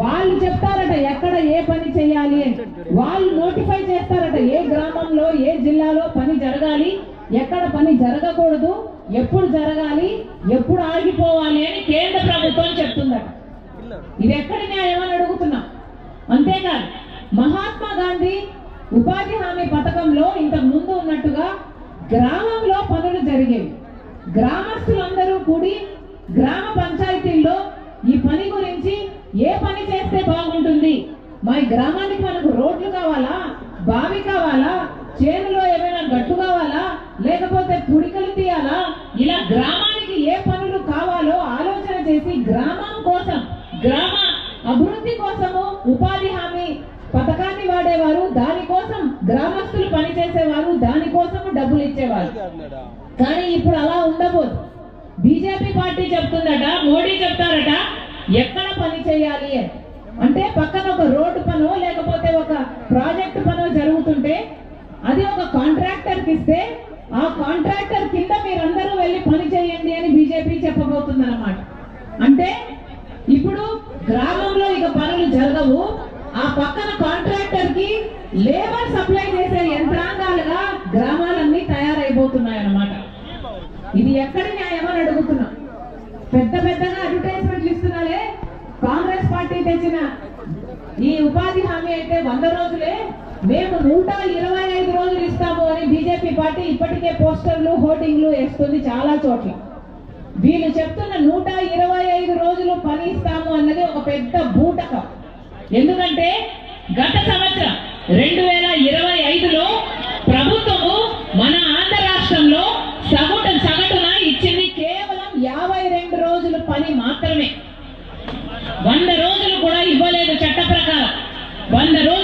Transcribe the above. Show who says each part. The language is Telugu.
Speaker 1: వాళ్ళు చెప్తారట ఎక్కడ ఏ పని చేయాలి అని. వాళ్ళు నోటిఫై చేస్తారట ఏ గ్రామంలో ఏ జిల్లాలో పని జరగాలి ఎక్కడ పని జరగకూడదు ఎప్పుడు జరగాలి ఎప్పుడు ఆగిపోవాలి అని కేంద్ర ప్రభుత్వం చెప్తుందట. ఇది ఎక్కడ న్యాయం అని అడుగుతున్నా. అంతేకాదు మహాత్మా గాంధీ ఉపాధి హామీ పథకంలో ఇంతకు ముందు ఉన్నట్టుగా గ్రామంలో పనులు జరిగేవి గ్రామస్తులందరూ కూడి గ్రామ పంచాయతీల్లో ఈ పని గురించి ఏ పని చేస్తే బాగుంటుంది? మా గ్రామానికి మనకు రోడ్లు కావాలా? బావి కావాలా? చేనులో ఏమైనా గట్టు కావాలా? లేకపోతే పుడికలు తీయాలా? ఇలా గ్రామానికి ఏ పనులు కావాలో ఆలోచన చేసి గ్రామం కోసం గ్రామ అభివృద్ధి కోసము ఉపాధి హామీ దానికోసం గ్రామస్తులు పనిచేసేవారు దానికోసం డబ్బులు ఇచ్చేవారు. కానీ ఇప్పుడు అలా ఉండబోదు. బీజేపీ పార్టీ చెప్తుందట మోడీ చెప్తారట ఎక్కడ పని చేయాలి అని. అంటే పక్కన ఒక రోడ్డు పనో లేకపోతే ఒక ప్రాజెక్ట్ పనో జరుగుతుంటే అది ఒక కాంట్రాక్టర్కి ఇస్తే ఆ కాంట్రాక్టర్ కింద మీరందరూ వెళ్ళి పని చేయండి అని బీజేపీ చెప్పబోతుంది అంటే ఇప్పుడు గ్రామంలో ఇక పనులు జరగవు ఆ పక్కన కాంట్రాక్టర్ లేబర్ సప్లై చేసే యంత్రాంగాలుగా గ్రామాలన్నీ తయారైపోతున్నాయి అన్నమాట ఇది ఎక్కడ న్యాయమని అడుగుతున్నా. పెద్ద పెద్దగా అడ్వర్టైజ్మెంట్లు ఇస్తున్నారే కాంగ్రెస్ పార్టీ తెచ్చిన ఈ ఉపాధి హామీ అయితే వంద రోజులే. మేము నూట ఇరవై ఐదు రోజులు ఇస్తాము అని బీజేపీ పార్టీ ఇప్పటికే పోస్టర్లు హోర్డింగ్లు వేస్తుంది చాలా చోట్ల. వీళ్ళు చెప్తున్న నూట ఇరవై ఐదు రోజులు పని ఇస్తాము అన్నది ఒక పెద్ద బూటకం. ఎందుకంటే గత సంవత్సరం రెండు వేల ఇరవై ఐదులో ప్రభుత్వము మన ఆంధ్ర రాష్ట్రంలో సగటు సగటున ఇచ్చింది కేవలం యాభై రెండు రోజుల పని మాత్రమే. వంద రోజులు కూడా ఇవ్వలేదు చట్ట ప్రకారం. వంద రోజులు